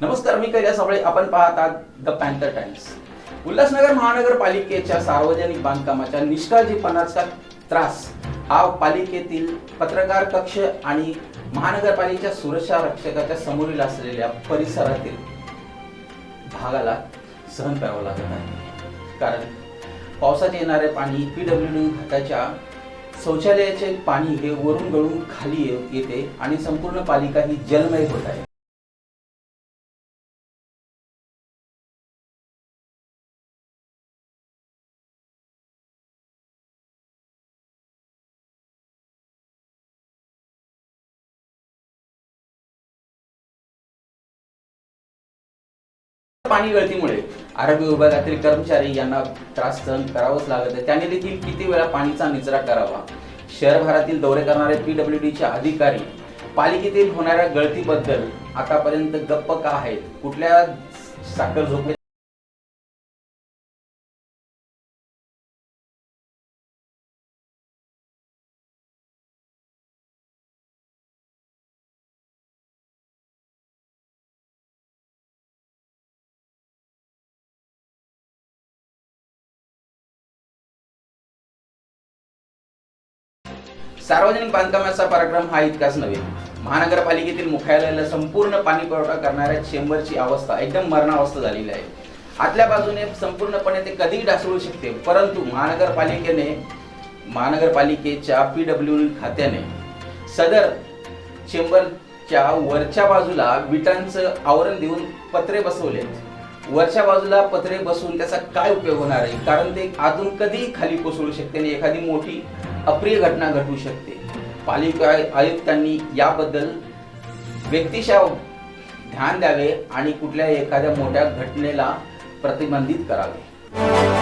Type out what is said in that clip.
नमस्कार मी कैलास साबळे. आपण पाहतात द पॅन्थर टाइम्स उल्हासनगर महानगरपालिकेच्या सार्वजनिक बांधकामाच्या निष्काळजीपणाचा त्रास हा पालिकेतील पत्रकार कक्ष आणि महानगरपालिकेच्या सुरक्षा रक्षकाच्या समोरील असलेल्या परिसरातील भागाला सहन करावं लागत आहे. कारण पावसात येणारे पाणी पीडब्ल्यू डी खात्याच्या शौचालयाचे पाणी हे वरून गळून खाली येते आणि संपूर्ण पालिका ही जलमय होत आहे. पाणी गळतीमुळे आरोग्य विभागातील कर्मचारी यांना त्रास सहन करावाच लागत आहे. त्याने देखील किती वेळा पाणीचा निचरा करावा? शहरभरातील दौरे करणारे पीडब्ल्यू डीचे अधिकारी पालिकेतील होणाऱ्या गळतीबद्दल आतापर्यंत गप्प का आहेत? कुठल्या साखर झोपे सार्वजनिक बांधकामाचा पराक्रम हा इतकाच नव्हे. महानगरपालिकेतील मुख्यालयाला संपूर्ण पाणी पुरवठा करणाऱ्या चेंबरची अवस्था एकदम मरणावस्था झालेली आहे. आतल्या बाजूने संपूर्णपणे ते कधीही ढासळू शकते परंतु महानगरपालिकेने महानगरपालिकेच्या पी डब्ल्यू खात्याने सदर चेंबरच्या वरच्या बाजूला विटांचं आवरण देऊन पत्रे बसवलेत. वरच्या बाजूला पत्रे बसवून त्याचा काय उपयोग होणार आहे? कारण ते अजून कधीही खाली कोसळू शकते आणि एखादी मोठी अप्रिय घटना घडू शकते. पालिका आयुक्तांनी याबद्दल व्यक्तिशः ध्यान द्यावे आणि कुठल्या एखाद्या मोठ्या घटनेला प्रतिबंधित करावे.